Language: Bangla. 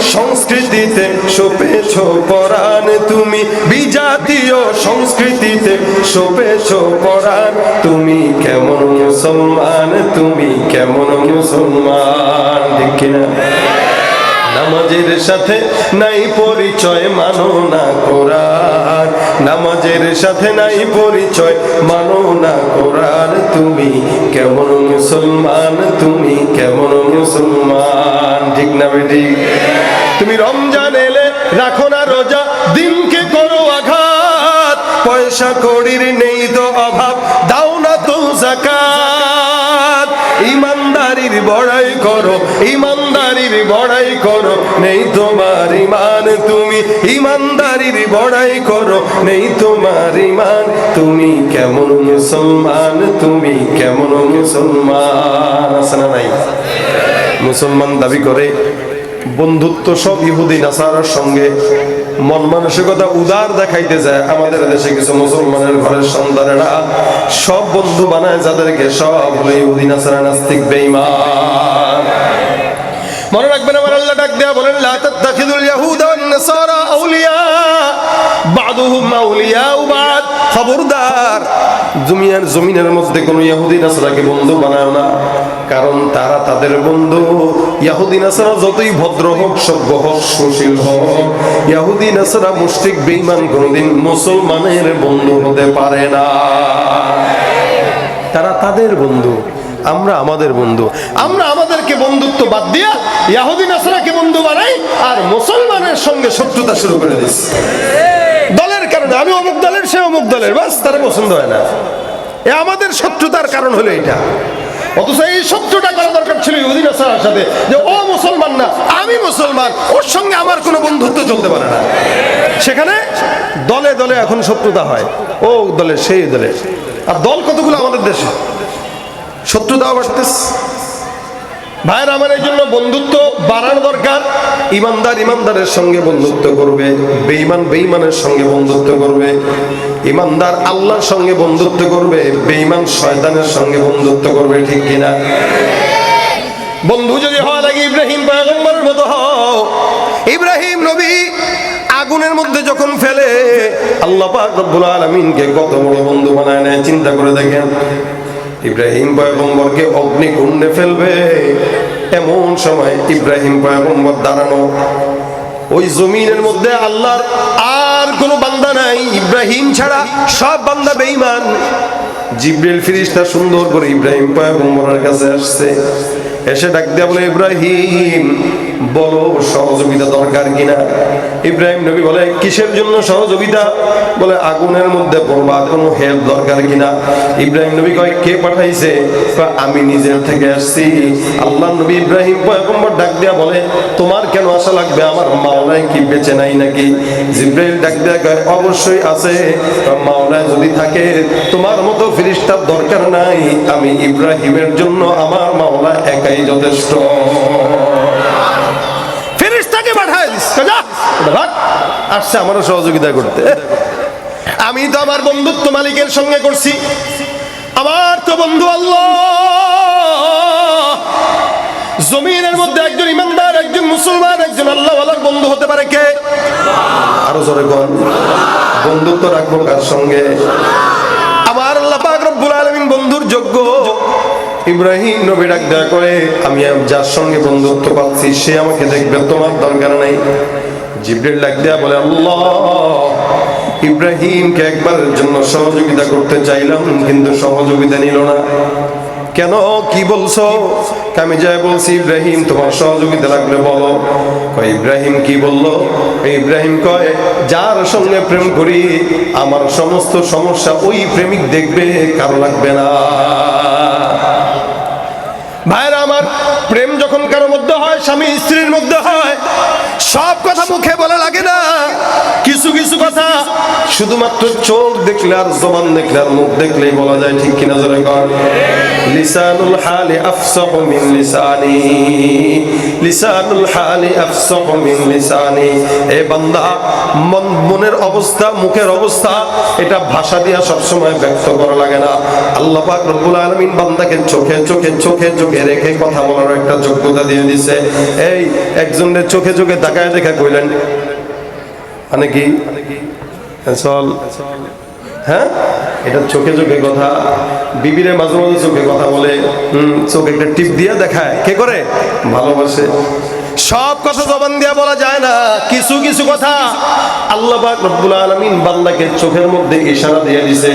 সংস্কৃতিতে সোপেছ পরাণ তুমি। বিজাতীয় সংস্কৃতিতে সোপেছ পরাণ তুমি। কেমন মুসলমান, তুমি কেমন মুসলমান। ঠিক কিনা? নামাজের সাথে নাই পরিচয় মানো না কোরআন। নামাজের সাথে নাই পরিচয় মানো না কোরআন। তুমি কেমন মুসলমান, তুমি কেমন মুসলমান। ঠিক না বেটি? তুমি রমজান এলে রাখো না রোজা, দিনকে করো আঘাত। পয়সা কড়ির নেই তো অভাব, দাও না তো জাকাত। বড়াই করো, ইমানদারির বড়াই করো, নেই তোমার ইমান তুমি, ইমানদারির বড়াই করো, নেই তোমার ইমান তুমি, কেমন মুসলমান তুমি, কেমন মুসলমান নাই? মুসলমান দাবি করে বন্ধুত্ব সব ইহুদি নাসারার সঙ্গে মন মানসিকতা উদার দেখাইতে যায়। আমাদের দেশে কিছু মুসলমানের ঘরের সন্তানেরা সব বন্ধু বানায়, যাদেরকে সব হলো ইহুদি নাসারা নাস্তিক, বেঈমান। মনে রাখবেন, আমার আল্লাহ ডাক দেয়া বলেন, লা তাত্তাখিদুল ইয়াহুদা ওয়ান নাসারা আউলিয়া, বাদুহুম আউলিয়া বাদ। খবরদার, জমিয়ার জমিনের মধ্যে কোনো ইহুদি নাসারাকে বন্ধু বানায় না। কারণ তারা তাদের বন্ধু। ইহুদি নাসারা যতই ভদ্র হোক, সভ্য হোক, সুশীল হোক ইহুদি নাসারা মুশরিক, বেঈমান কোনোদিন মুসলমানের বন্ধু হতে পারে না। তারা তাদের বন্ধু, আমরা আমাদের বন্ধু। আমরা আমাদেরকে বন্ধুত্ব বাদ দিয়া ইয়াহুদি নাসরাকে বন্ধু বানাই আর মুসলমানের সঙ্গে শত্রুতা শুরু করে দিচ্ছি দলের কারণে, আমি অমুক দলের, সে অমুক দলের বাস তারা পছন্দ হয় না। এ আমাদের শত্রুতার কারণ হলো এটা। অথচ এই শত্রুটা করা দরকার ছিল ইহুদি নাসারার সাথে যে, ও মুসলমান না, আমি মুসলমান, ওর সঙ্গে আমার কোনো বন্ধুত্ব চলতে পারে না। সেখানে দলে দলে এখন শত্রুতা হয়। ও দলে সেই দলে আর দল কতগুলো আমাদের দেশে? শত্রুতা বাড়তেছে ভাইয়ের আমার এই জন্য বন্ধুত্ব বাড়ানো দরকার। ইমানদার ইমানদারের সঙ্গে বন্ধুত্ব করবে, বেঈমান বেঈমানের সঙ্গে বন্ধুত্ব করবে, ইমানদার আল্লাহর সঙ্গে বন্ধুত্ব করবে, বেঈমান শয়তানের সঙ্গে বন্ধুত্ব করবে, ঠিক কিনা? বন্ধু যদি হওয়া লাগে ইব্রাহিম পয়গম্বরের মতো হও। ইব্রাহিম নবী আগুনের মধ্যে যখন ফেলে, আল্লাহ পাক রব্বুল আলামিনকে কত বড় বন্ধু বানায় নেয়, চিন্তা করে দেখেন। ইব্রাহিম পয়গম্বরকে অগ্নিকুণ্ডে ফেলবে এমন সময় ইব্রাহিম পয়গম্বর দাঁড়ানো। ওই জমিনের মধ্যে আল্লাহর আর কোনো বান্দা নাই। ইব্রাহিম ছাড়া সব বান্দা বেঈমান। জিব্রিল ফিরিস্তা সুন্দর করে ইব্রাহিম পয়গম্বরের কাছে আসছে। এসে ডাক দেয়া বলে, ইব্রাহিম, বলো সহযোগিতা দরকার কিনা? ইব্রাহিম নবী বলে, কিসের জন্য সহযোগিতা? বলে, আগুনের মধ্যে পড়বা কোনো হেল্প দরকার কিনা? ইব্রাহিম নবী কয়, কে পাঠাইছে? আমি নিজের থেকে আসছি। আল্লাহ নবী ইব্রাহিম পয়গম্বর দেয়া বলে, তোমার কেন আশা লাগবে? আমার মাওলায় কি বেঁচে নাই নাকি? জিব্রাইল ডাক দেয়া কয়, অবশ্যই আছে। মাওলায় যদি থাকে, তোমার মতো ফিরিস্তার দরকার নাই। আমি ইব্রাহিমের জন্য আমার মাওলা একাই যথেষ্ট। পাঠায় দিস। আসছে আমারও সহযোগিতা করতে। আমি তো আমার বন্ধুত্ব মালিকের সঙ্গে করছি। আমার তো বন্ধু আল্লাহ। জমিনের মধ্যে একজন ইমানদার, একজন মুসলমান, একজন আল্লাহ বন্ধু হতে পারে কে? আরও জোরে কোন বন্ধুত্ব রাখব কার সঙ্গে? আমার আল্লাহ পাক রব্বুল আলামিন বন্ধুর যোগ্য। ইব্রাহিম নবী ডাক দেয়া করে, আমি যার সঙ্গে বন্ধুত্ব পাচ্ছি, সে আমাকে দেখবে, তোমার দরকার নাই। জিব্রিল ডাক দেয়া বলে, আল্লাহ, ইব্রাহিমকে একবারের জন্য সহযোগিতা করতে চাইলাম, কিন্তু সহযোগিতা নিল না। কেন? কি বলছো? আমি যাই বলছি, ইব্রাহিম, তোমার সহযোগিতা লাগলে বলো। কয়, ইব্রাহিম, কি বলল? ইব্রাহিম কয়, যার সঙ্গে প্রেম করি, আমার সমস্ত সমস্যা ওই প্রেমিক দেখবে, কারও লাগবে না। ভাইরা, আমার প্রেম যখন কারোর মধ্যে হয়, স্বামী স্ত্রীর মধ্যে হয়, সব কথা মুখে বলা লাগে না। কিছু কিছু কথা শুধুমাত্র চোখ দেখলে আর জবান দেখলে আর মুখ দেখলেই বলা যায়, ঠিক কিনা জোরে কর লিসানুল হালি আফসাহু মিন লিসানি। লিসানুল হালি আফসাহু মিন লিসানি। এ বান্দা, মন মনের অবস্থা, মুখের অবস্থা, এটা ভাষা দিয়া সবসময় ব্যক্ত করা লাগে না। আল্লাহ পাক রব্বুল আলামিন বান্দাকে চোখে চোখে চোখে চোখে রেখে কথা বলার একটা যোগ্যতা দিয়ে দিছে। এই, একজনের চোখে চোখে তাকায় দেখা কইলেন মানে কি? চল। হ্যাঁ? এটা চোখে চোখে কথা, বিবিরে মাঝে মাঝে চোখে কথা বলে চোখে একটা টিপ দিয়ে দেখায়। কে করে? ভালোবাসে। সব কথা জবান দিয়া বলা যায় না, কিছু কিছু কথা। আল্লাহ রব্বুল আলমিন বান্দাকে চোখের মধ্যে ইশারা দিয়ে দিছে।